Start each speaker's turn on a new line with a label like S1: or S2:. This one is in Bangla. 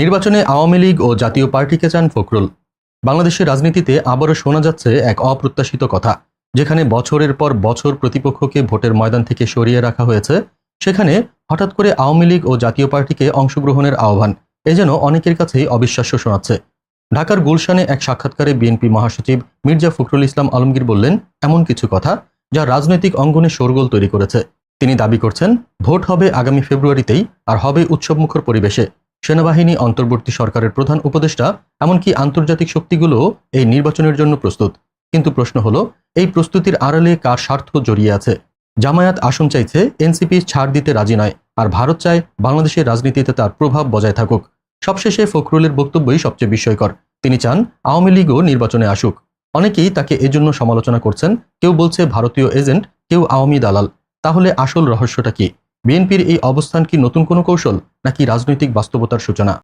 S1: নির্বাচনে আওয়ামী লীগ ও জাতীয় পার্টিকে চান ফখরুল। বাংলাদেশের রাজনীতিতে আবারও শোনা যাচ্ছে এক অপ্রত্যাশিত কথা, যেখানে বছরের পর বছর প্রতিপক্ষকে ভোটের ময়দান থেকে সরিয়ে রাখা হয়েছে, সেখানে হঠাৎ করে আওয়ামী লীগ ও জাতীয় পার্টিকে অংশগ্রহণের আহ্বান, এ যেন অনেকের কাছেই অবিশ্বাস্য শোনাচ্ছে। ঢাকার গুলশানে এক সাক্ষাৎকারে বিএনপি মহাসচিব মির্জা ফখরুল ইসলাম আলমগীর বললেন, এমন কিছু কথা যা রাজনৈতিক অঙ্গনে শোরগোল তৈরি করেছে। তিনি দাবি করছেন, ভোট হবে আগামী ফেব্রুয়ারিতেই আর হবে উৎসবমুখর পরিবেশে। সেনাবাহিনী অন্তর্বর্তী সরকারের প্রধান উপদেষ্টা, এমনকি আন্তর্জাতিক শক্তিগুলোও এই নির্বাচনের জন্য প্রস্তুত। কিন্তু প্রশ্ন হলো, এই প্রস্তুতির আড়ালে কার স্বার্থ জড়িয়ে আছে? জামায়াত আসন চাইছে এনসিপি ছাড় দিতে রাজি নয়, আর ভারত চায় বাংলাদেশের রাজনীতিতে তার প্রভাব বজায় থাকুক। সবশেষে ফখরুলের বক্তব্যই সবচেয়ে বিস্ময়কর। তিনি চান আওয়ামী লীগও নির্বাচনে আসুক। অনেকেই তাকে এজন্য সমালোচনা করছেন, কেউ বলছে ভারতীয় এজেন্ট, কেউ আওয়ামী দালাল। তাহলে আসল রহস্যটা কি? বিএনপির এই অবস্থান কি নতুন কোনো কৌশল নাকি রাজনৈতিক বাস্তবতার সূচনা?